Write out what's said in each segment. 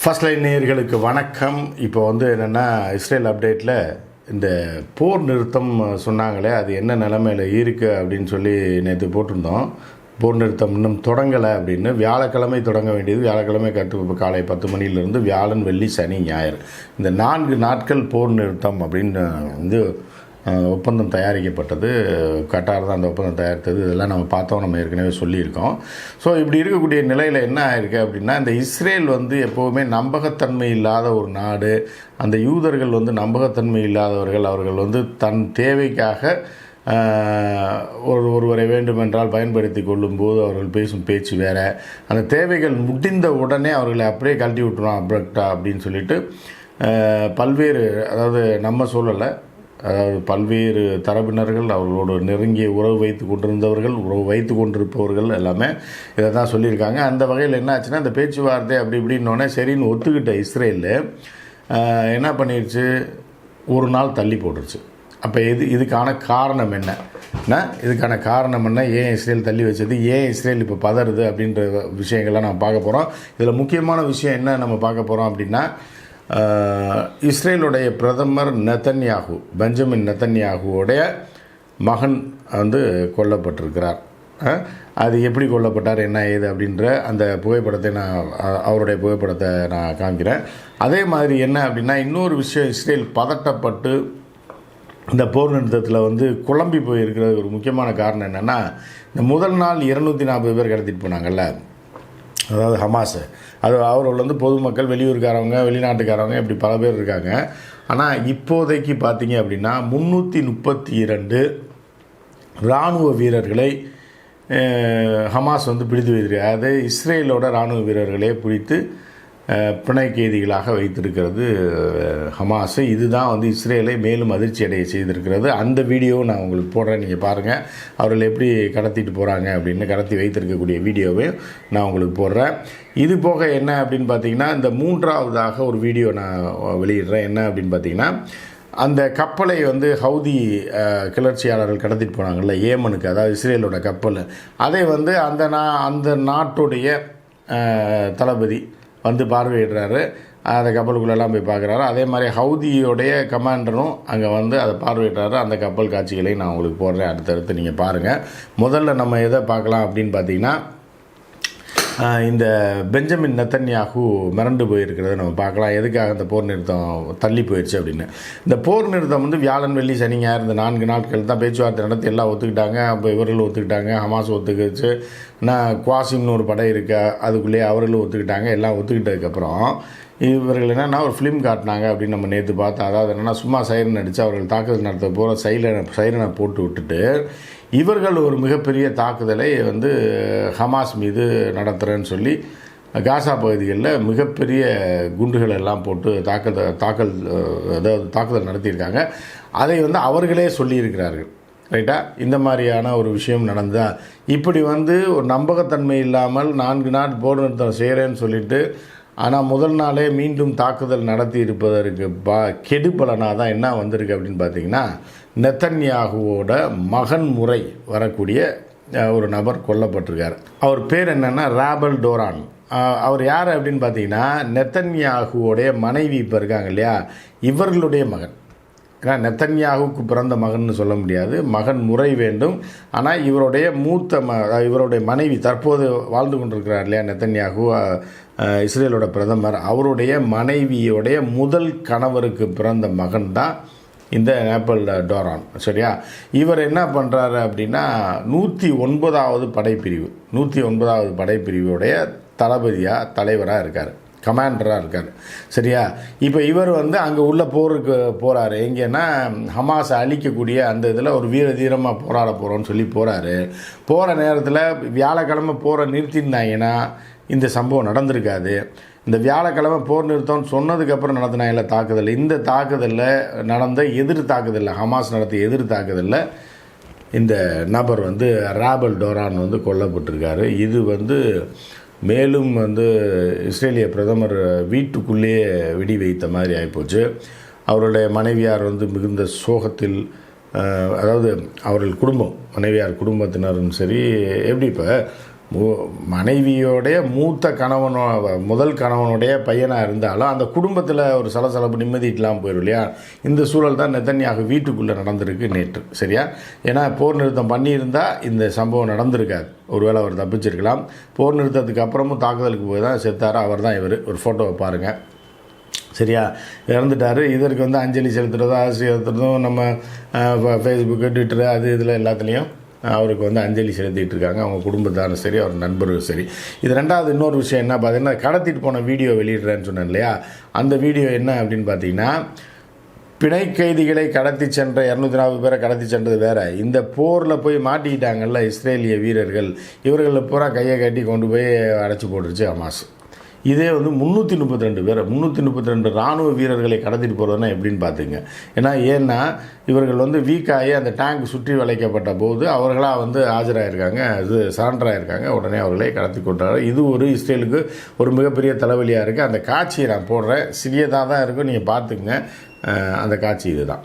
First line நேயர்களுக்கு வணக்கம். இப்போ வந்து என்னென்னா இஸ்ரேல் அப்டேட்டில் இந்த போர் நிறுத்தம் சொன்னாங்களே அது என்ன நிலமையில் இருக்குது அப்படின்னு சொல்லி நேற்று போட்டிருந்தோம். போர் நிறுத்தம் இன்னும் தொடங்கலை அப்படின்னு. வியாழக்கிழமை தொடங்க வேண்டியது. வியாழக்கிழமை கட்டு காலை பத்து மணியிலிருந்து வியாழன் வெள்ளி சனி ஞாயிறு. இந்த நான்கு நாட்கள் போர் நிறுத்தம் அப்படின்னு வந்து ஒப்பந்தம் தயாரிக்கப்பட்டது கட்டார் தான் அந்த ஒப்பந்தம் தயாரித்தது இதெல்லாம் நம்ம பார்த்தோம் நம்ம ஏற்கனவே சொல்லியிருக்கோம். ஸோ இப்படி இருக்கக்கூடிய நிலையில் என்ன ஆயிருக்கு அப்படின்னா இந்த இஸ்ரேல் வந்து எப்போவுமே நம்பகத்தன்மை இல்லாத ஒரு நாடு. அந்த யூதர்கள் வந்து நம்பகத்தன்மை இல்லாதவர்கள். அவர்கள் வந்து தன் தேவைக்காக ஒரு ஒருவரை வேண்டுமென்றால் பயன்படுத்தி கொள்ளும்போது அவர்கள் பேசும் பேச்சு வேறு. அந்த தேவைகள் முடிந்த உடனே அவர்களை அப்படியே கழட்டி விட்டுருவோம் அப்ரக்டா அப்படின்னு சொல்லிட்டு பல்வேறு அதாவது நம்ம சொல்லலை அதாவது பல்வேறு தரப்பினர்கள் அவர்களோடு நெருங்கிய உறவு வைத்து கொண்டிருந்தவர்கள் உறவு வைத்து கொண்டிருப்பவர்கள் எல்லாமே இதை தான் சொல்லியிருக்காங்க. அந்த வகையில் என்ன ஆச்சுன்னா இந்த பேச்சுவார்த்தை அப்படி இப்படின்னோடனே சரின்னு ஒத்துக்கிட்ட இஸ்ரேலு என்ன பண்ணிடுச்சு ஒரு நாள் தள்ளி போட்டுருச்சு. அப்போ இது இதுக்கான காரணம் என்ன? இதுக்கான காரணம் என்ன? ஏன் இஸ்ரேல் தள்ளி வச்சது? ஏன் இஸ்ரேல் இப்போ பதறுது? அப்படின்ற விஷயங்கள்லாம் நம்ம பார்க்க போகிறோம் இதில் முக்கியமான விஷயம் என்ன நம்ம பார்க்க போகிறோம் அப்படின்னா இஸ்ரேலுடைய பிரதமர் நெத்தன்யாகு பெஞ்சமின் நெத்தன்யாகுவோடைய மகன் வந்து கொல்லப்பட்டிருக்கிறார். அது எப்படி கொல்லப்பட்டார் என்ன ஏது அப்படின்ற அந்த புகைப்படத்தை நான் அவருடைய புகைப்படத்தை நான் காமிக்கிறேன் அதே மாதிரி என்ன அப்படின்னா இன்னொரு விஷயம் இஸ்ரேல் பதட்டப்பட்டு இந்த போர் நிறுத்தத்தில் வந்து குழம்பி போயிருக்கிறது ஒரு முக்கியமான காரணம் என்னென்னா இந்த முதல் நாள் இருநூற்றி நாற்பது பேர் கடத்திட்டு போனாங்கல்ல. அதாவது ஹமாஸ். அது அவர்கள் வந்து பொதுமக்கள் வெளியூருக்காரவங்க வெளிநாட்டுக்காரவங்க இப்படி பல பேர் இருக்காங்க. ஆனால் இப்போதைக்கு பார்த்தீங்க அப்படின்னா முந்நூற்றி முப்பத்தி இரண்டு இராணுவ வீரர்களை ஹமாஸ் வந்து பிடித்து வைத்திருக்கு அதாவது இஸ்ரேலோட இராணுவ வீரர்களே பிடித்து பிணை கைதிகளாக வைத்திருக்கிறது ஹமாஸு. இதுதான் வந்து இஸ்ரேலை மேலும் அதிர்ச்சி அடைய செய்திருக்கிறது. அந்த வீடியோவை நான் உங்களுக்கு போடுறேன் நீங்கள் பாருங்கள் அவர்கள் எப்படி கடத்திட்டு போகிறாங்க அப்படின்னு கடத்தி வைத்திருக்கக்கூடிய வீடியோவையும் நான் உங்களுக்கு போடுறேன். இது போக என்ன அப்படின்னு பார்த்தீங்கன்னா இந்த மூன்றாவதாக ஒரு வீடியோ நான் வெளியிடுறேன். என்ன அப்படின்னு பார்த்தீங்கன்னா அந்த கப்பலை வந்து ஹவுதி கிளர்ச்சியாளர்கள் கடத்திட்டு போனாங்கல்ல ஏமனுக்கு அதாவது இஸ்ரேலோட கப்பல். அதை வந்து அந்த நா அந்த நாட்டுடைய தளபதி வந்து பார்வையிடுறாரு. அந்த கப்பலுக்குள்ளெல்லாம் போய் பார்க்குறாரு. அதே மாதிரி ஹவுதியோடைய கமாண்டரும் அங்கே வந்து அதை பார்வையிடுறாரு. அந்த கப்பல் காட்சிகளை நான் உங்களுக்கு போடுறேன். அடுத்தடுத்து நீங்கள் பாருங்கள் முதல்ல நம்ம எதை பார்க்கலாம் அப்படின்னு பார்த்தீங்கன்னா இந்த பெஞ்சமின் நத்தன்யாகு மிரண்டு போயிருக்கிறத நம்ம பார்க்கலாம். எதுக்காக இந்த போர் நிறுத்தம் தள்ளி போயிடுச்சு அப்படின்னு. இந்த போர் நிறுத்தம் வந்து வியாழன் வெள்ளி சனி ஞாயிறு இந்த நான்கு நாட்கள் தான் பேச்சுவார்த்தை நடத்தி எல்லாம் ஒத்துக்கிட்டாங்க. அப்போ இவர்கள் ஒத்துக்கிட்டாங்க ஹமாஸ் ஒத்துக்கிச்சு. நான் குவாசிம்னு ஒரு படை இருக்கா அதுக்குள்ளேயே அவர்களும் ஒத்துக்கிட்டாங்க எல்லாம் ஒத்துக்கிட்டதுக்கப்புறம் இவர்கள் என்னென்னா ஒரு ஃபிலிம் காட்டினாங்க அப்படின்னு நம்ம நேற்று பார்த்தோம். அதாவது என்னென்னா சும்மா சைரன் அடித்து அவர்கள் தாக்குதல் நடத்த போகிற சைலனை சைரனை போட்டு விட்டுட்டு இவர்கள் ஒரு மிகப்பெரிய தாக்குதலை வந்து ஹமாஸ் மீது நடத்துகிறேன்னு சொல்லி காசா பகுதிகளில் மிகப்பெரிய குண்டுகள் எல்லாம் போட்டு தாக்குதல் தாக்கல் அதாவது தாக்குதல் நடத்தியிருக்காங்க. அதை வந்து அவர்களே சொல்லியிருக்கிறார்கள். ரைட்டா? இந்த மாதிரியான ஒரு விஷயம் நடந்தால் இப்படி வந்து ஒரு நம்பகத்தன்மை இல்லாமல் நான்கு நாள் போர் நிறுத்தம் செய்கிறேன்னு சொல்லிட்டு ஆனால் முதல் நாளே மீண்டும் தாக்குதல் நடத்தி இருப்பதற்கு பா கெடுபலனாக தான் என்ன வந்திருக்கு அப்படின்னு பார்த்தீங்கன்னா நெத்தன்யாகுவோட மகன் முறை வரக்கூடிய ஒரு நபர் கொல்லப்பட்டிருக்கார். அவர் பேர் என்னென்னா ராபல் டோரான். அவர் யார் அப்படின்னு பார்த்தீங்கன்னா நெத்தன்யாகுவோடைய மனைவி இப்போ இருக்காங்க இல்லையா? இவர்களுடைய மகன். ஏன்னா நெத்தன்யாகுவுக்கு பிறந்த மகன்னு சொல்ல முடியாது. மகன் முறை வேண்டும். ஆனால் இவருடைய மூத்த ம அதாவது இவருடைய மனைவி தற்போது வாழ்ந்து கொண்டிருக்கிறார் இல்லையா நெத்தன்யாகு இஸ்ரேலோட பிரதமர். அவருடைய மனைவியோடைய முதல் கணவருக்கு பிறந்த மகன் தான் இந்த நேப்பல் டோரான் சரியா? இவர் என்ன பண்ணுறாரு அப்படின்னா நூற்றி ஒன்பதாவது படைப்பிரிவு நூற்றி ஒன்பதாவது படைப்பிரிவுடைய தளபதியாக தலைவராக இருக்கார். கமாண்டராக இருக்கார். சரியா? இப்போ இவர் வந்து அங்கே உள்ள போருக்கு போகிறாரு எங்கேன்னா ஹமாஸை அழிக்கக்கூடிய அந்த இதில் ஒரு வீர தீரமாக போராட போகிறோன்னு சொல்லி போகிறாரு போகிற நேரத்தில் வியாழக்கிழமை போகிற நிறுத்தியிருந்தாங்கன்னா இந்த சம்பவம் நடந்திருக்காது. இந்த வியாழக்கிழமை போர் நிறுத்தம்னு சொன்னதுக்கப்புறம் நடத்தினாங்கல்ல தாக்குதல். இந்த தாக்குதலில் நடந்த எதிர் தாக்குதலில் ஹமாஸ் நடத்திய எதிர் தாக்குதலில் இந்த நபர் வந்து ராபல் டோரான் வந்து கொல்லப்பட்டிருக்காரு. இது வந்து மேலும் வந்து இஸ்ரேலிய பிரதமர் வீட்டுக்குள்ளேயே வெடி வைத்த மாதிரி ஆகிப்போச்சு அவருடைய மனைவியார் வந்து மிகுந்த சோகத்தில் அதாவது அவர்கள் குடும்பம் மனைவியார் குடும்பத்தினரும் சரி எப்படி இப்போ மனைவியோடைய மூத்த கணவனோ முதல் கணவனுடைய பையனாக இருந்தாலும் அந்த குடும்பத்தில் ஒரு சலசலப்பு நிம்மதி இல்லாமல் போயிடும் இல்லையா? இந்த சூழல் தான் நெத்தன்யாக வீட்டுக்குள்ளே நடந்திருக்கு நேற்று சரியா? ஏன்னா போர் நிறுத்தம் பண்ணியிருந்தால் இந்த சம்பவம் நடந்திருக்காது. ஒருவேளை அவர் தப்பிச்சிருக்கலாம். போர் நிறுத்தத்துக்கு அப்புறமும் தாக்குதலுக்கு போய் தான் செத்தார் அவர் தான் இவர். ஒரு ஃபோட்டோவை பாருங்கள் சரியா? இறந்துட்டார். இதற்கு வந்து அஞ்சலி செலுத்துறதும் அரசு செலுத்துறதும் நம்ம ஃபேஸ்புக்கு ட்விட்டரு அது இதில் எல்லாத்துலேயும் அவருக்கு வந்து அஞ்சலி செலுத்திட்டு இருக்காங்க. அவங்க குடும்பத்தாரும் சரி அவர் நண்பரும் சரி. இது ரெண்டாவது இன்னொரு விஷயம் என்ன பார்த்தீங்கன்னா கடத்திட்டு போன வீடியோ வெளியிடுறேன்னு சொன்னேன் இல்லையா? அந்த வீடியோ என்ன அப்படின்னு பார்த்தீங்கன்னா பிணை கைதிகளை கடத்தி சென்ற இரநூத்தி நாற்பது பேரை கடத்தி சென்றது வேறு. இந்த போரில் போய் மாட்டிக்கிட்டாங்கல்ல இஸ்ரேலிய வீரர்கள். இவர்களை பூரா கையை கட்டி கொண்டு போய் அடைச்சி போட்டுருச்சு அமாஸ் இதே வந்து முந்நூற்றி முப்பத்தி ரெண்டு பேர் முந்நூற்றி முப்பத்தி ரெண்டு இராணுவ வீரர்களை கடத்திட்டு போகிறதுனா எப்படின்னு பார்த்துங்க ஏன்னா ஏன்னா இவர்கள் வந்து வீக்காகி அந்த டேங்க் சுற்றி வளைக்கப்பட்ட போது அவர்களாக வந்து ஆஜராகிருக்காங்க இது சரண்டர் உடனே அவர்களை கடத்தி கொண்டாரு இது ஒரு இஸ்ரேலுக்கு ஒரு மிகப்பெரிய தலைவலியாக இருக்குது அந்த காட்சியை நான் போடுறேன். சிறியதாக தான் இருக்கும் நீங்கள் பார்த்துக்குங்க. அந்த காட்சி இதுதான்.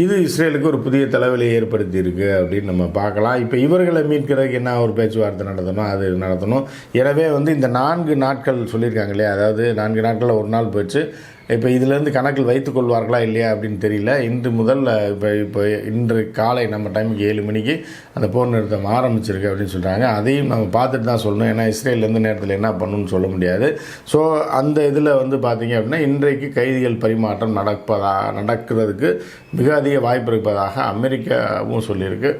இது இஸ்ரேலுக்கு ஒரு புதிய தலைவலியை ஏற்படுத்தியிருக்கு அப்படின்னு நம்ம பார்க்கலாம். இப்போ இவர்களை மீட்கிறதுக்கு என்ன ஒரு பேச்சுவார்த்தை நடத்தணும்? அது நடத்தணும். எனவே வந்து இந்த நான்கு நாட்கள் சொல்லியிருக்காங்க இல்லையா? அதாவது நான்கு நாட்களில் ஒரு நாள் போயிடுச்சு இப்போ இதிலேருந்து கணக்கில் வைத்துக் கொள்வார்களா இல்லையா அப்படின்னு தெரியல. இன்று முதல் இப்போ இப்போ இன்று காலை நம்ம டைமுக்கு ஏழு மணிக்கு அந்த போர் நிறுத்தம் ஆரம்பிச்சிருக்கு அப்படின்னு சொல்கிறாங்க அதையும் நம்ம பார்த்துட்டு தான் சொல்லணும். ஏன்னா இஸ்ரேல் எந்த நேரத்தில் என்ன பண்ணணும்னு சொல்ல முடியாது. ஸோ அந்த இதில் வந்து பார்த்தீங்க அப்படின்னா இன்றைக்கு கைதிகள் பரிமாற்றம் நடப்பதா நடக்கிறதுக்கு மிக அதிக வாய்ப்பு இருப்பதாக அமெரிக்காவும் சொல்லியிருக்கு.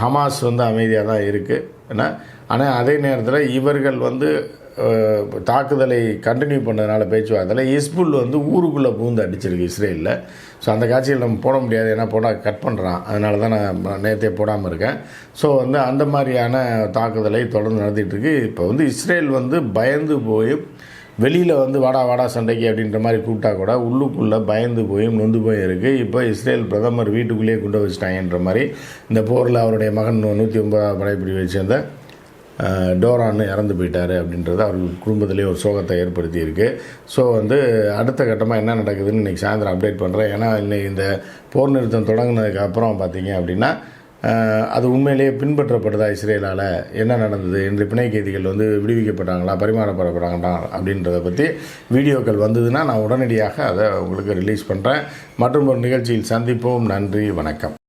ஹமாஸ் வந்து அமைதியாக தான் இருக்குது ஏன்னா ஆனால் அதே நேரத்தில் இவர்கள் வந்து தாக்குதலை கண்டினியூ பண்ணதுனால பேச்சுவார்த்தையில் இஸ்புல் வந்து ஊருக்குள்ளே பூந்து அடிச்சிருக்கு இஸ்ரேலில். ஸோ அந்த காட்சியில் நம்ம போட முடியாது. ஏன்னா போனால் கட் பண்ணுறான் அதனால தான் நான் நேற்றே போடாமல் இருக்கேன். ஸோ வந்து அந்த மாதிரியான தாக்குதலை தொடர்ந்து நடத்திட்டு இருக்கு இப்போ வந்து இஸ்ரேல் வந்து பயந்து போய் வெளியில் வந்து வாடா வாடா சண்டைக்கு அப்படின்ற மாதிரி கூப்பிட்டா கூட உள்ளுக்குள்ளே பயந்து போய் நொந்து போய் இருக்குது இப்போ இஸ்ரேல் பிரதமர் வீட்டுக்குள்ளேயே குண்டை வச்சுட்டாங்கன்ற மாதிரி இந்த போரில் அவருடைய மகன் நூற்றி ஒன்பதாவது படைப்பிரிவை சேர்ந்த டோரான்னு இறந்து போயிட்டார் அப்படின்றது அவர்கள் குடும்பத்திலே ஒரு சோகத்தை ஏற்படுத்தியிருக்கு. ஸோ வந்து அடுத்த கட்டமாக என்ன நடக்குதுன்னு இன்றைக்கி சாயந்தரம் அப்டேட் பண்ணுறேன் ஏன்னா இன்னைக்கு இந்த போர் நிறுத்தம் தொடங்கினதுக்கு அப்புறம் பார்த்தீங்க அப்படின்னா அது உண்மையிலேயே பின்பற்றப்படுதா இஸ்ரேலால்? என்ன நடந்தது? இன்று பிணை கைதிகள் வந்து விடுவிக்கப்பட்டாங்களா? பரிமாறப்படப்படாங்களா அப்படின்றத பற்றி வீடியோக்கள் வந்ததுன்னா நான் உடனடியாக அதை உங்களுக்கு ரிலீஸ் பண்ணுறேன் மற்றும் ஒரு நிகழ்ச்சியில் சந்திப்போம். நன்றி. வணக்கம்.